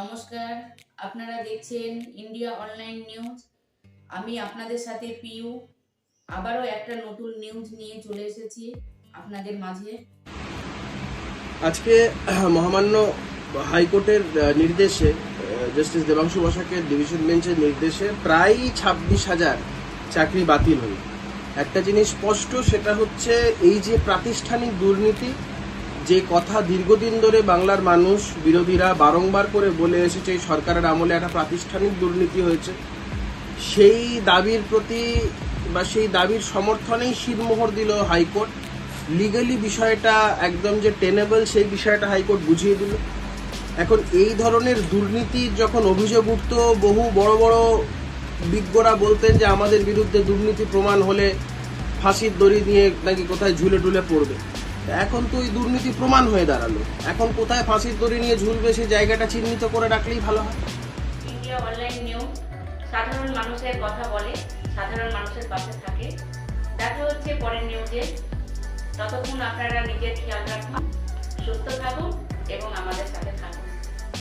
নমস্কার, আপনারা দেখছেন ইন্ডিয়া অনলাইন নিউজ। আমি আপনাদের সাথে পিউ। আবারও একটা নতুন নিউজ নিয়ে চলে এসেছি আপনাদের মাঝে। আজকে মহামান্য হাইকোর্টের নির্দেশে জাস্টিস দেবাংশু বসাকের ডিভিশন বেঞ্চের নির্দেশে প্রায় ছাব্বিশ হাজার চাকরি বাতিল হল। একটা জিনিস স্পষ্ট, সেটা হচ্ছে এই যে প্রাতিষ্ঠানিক দুর্নীতি যে কথা দীর্ঘদিন ধরে বাংলার মানুষ, বিরোধীরা বারংবার করে বলে এসেছে, এই সরকারের আমলে একটা প্রাতিষ্ঠানিক দুর্নীতি হয়েছে। সেই দাবির প্রতি বা সেই দাবির সমর্থনেই শিরমোহর দিল হাইকোর্ট। লিগালি বিষয়টা একদম যে টেনেবল সেই বিষয়টা হাইকোর্ট বুঝিয়ে দিল। এখন এই ধরনের দুর্নীতির যখন অভিযোগ উঠত, বহু বড় বড় বিজ্ঞরা বলতেন যে আমাদের বিরুদ্ধে দুর্নীতি প্রমাণ হলে ফাঁসির দড়ি নিয়ে নাকি কোথায় ঝুলে টুলে পড়বে। এখন তো ওই দুর্নীতি প্রমাণ হয়ে দাঁড়াল। এখন কোথায় ফাঁসির দড়ি নিয়ে ঝুলবে সেই জায়গাটা চিহ্নিত করে রাখলেই ভালো হয়। ইন্ডিয়া অনলাইন নিউজ, সাধারণ মানুষের কথা বলে, সাধারণ মানুষের পাশে থাকে। দেখা হচ্ছে পরের নিউজে। ততক্ষণ আপনারা নিজের খেয়াল রাখুন, সুস্থ থাকুন এবং আমাদের সাথে